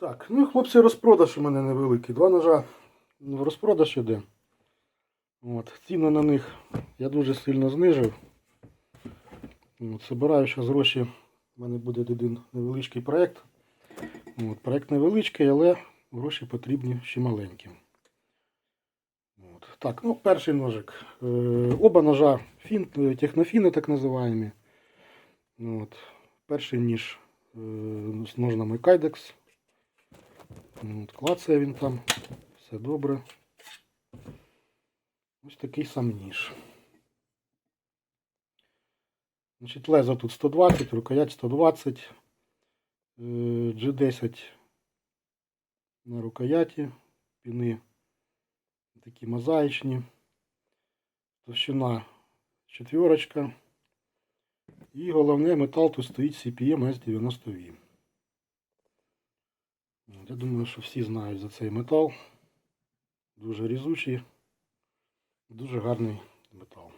Так, ну хлопці, розпродаж у мене невеликий. Два ножа в розпродаж іде. От, ціни на них я дуже сильно знижив. От, собираю зараз гроші. У мене буде один невеличкий проєкт. Проєкт невеличкий, але гроші потрібні ще маленькі. От. Так, ну перший ножик. Е, оба ножа фін, е, технофіни так називаємо. Перший ніж е, з ножнами Кайдекс. Клацає він там. Все добре. Ось такий сам ніж. Значить, лезо тут 120, рукоять 120, е, G10 на рукояті, піни такі мозаїчні, товщина четверочка. І головне метал тут стоїть CPM S90V. Я думаю, що всі знають за цей метал. Дуже різучий, дуже гарний метал.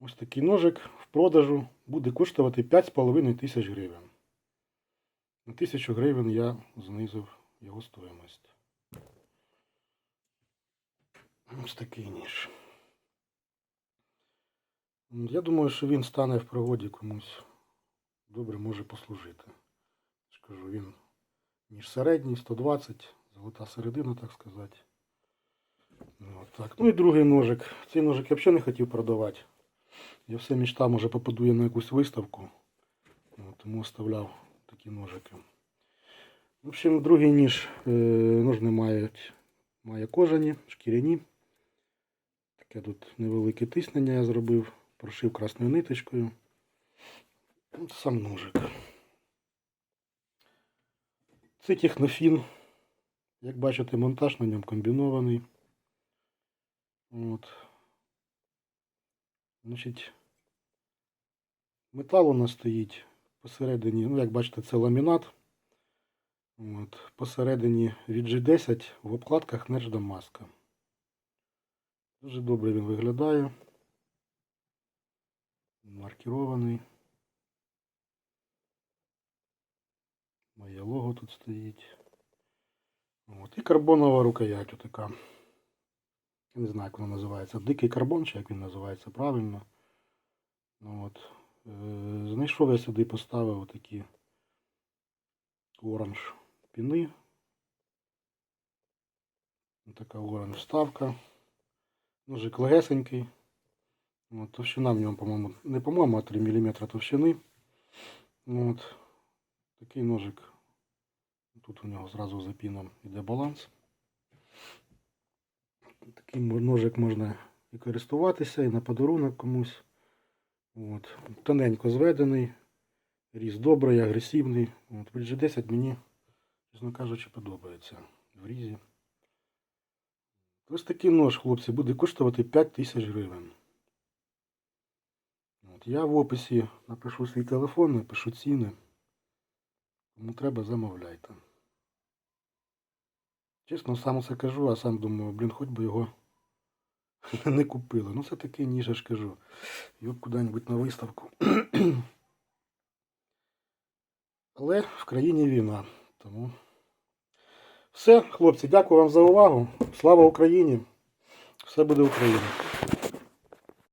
Ось такий ножик в продажу буде коштувати 5,5 тисяч гривень. На 1000 гривень я знизив його стоїмость. Ось такий ніж. Я думаю, що він стане в пригоді комусь добре може послужити. Я ж кажу, він ніж середній, 120, золота середина, так сказати. Ну, от так. ну і другий ножик. Цей ножик я взагалі не хотів продавати. Я все мечтав, може попаду я на якусь виставку. От, тому оставляв такі ножики. В общем, другий ніж е, ножни мають, має кожані, шкіряні. Таке тут невелике тиснення я зробив, прошив красною ниточкою. Сам ножик. Це технофін. Як бачите, монтаж на ньому комбінований. От. Значить, метал у нас стоїть посередині, ну, як бачите, це ламінат. От. Посередині від G10 в обкладках нержда маска. Дуже добре він виглядає. Маркірований. Моє тут стоїть. От. І карбонова рукоять отака. Я не знаю, як вона називається. Дикий карбон, чи як він називається правильно. От. Е, Знайшов я сюди поставив отакі оранж піни. Така оранж вставка. Ножик легесенький. От, товщина в ньому, по-моєму, не по-моєму, а 3 мм товщини. От. Такий ножик. Тут у нього зразу за піном йде баланс. Такий ножик можна і користуватися, і на подарунок комусь. От. Тоненько зведений, різ добрий, агресивний. От. При G10 мені, чесно кажучи, подобається в різі. Ось такий нож, хлопці, буде коштувати 5 тисяч гривень. От. Я в описі напишу свій телефон, напишу ціни. Кому треба, замовляйте. Чесно, сам це кажу, а сам думаю, блін, хоч би його не купили. Ну, це такий ніж, ж кажу. Його куди-небудь на виставку. Але в країні війна. Тому все, хлопці, дякую вам за увагу. Слава Україні! Все буде Україна!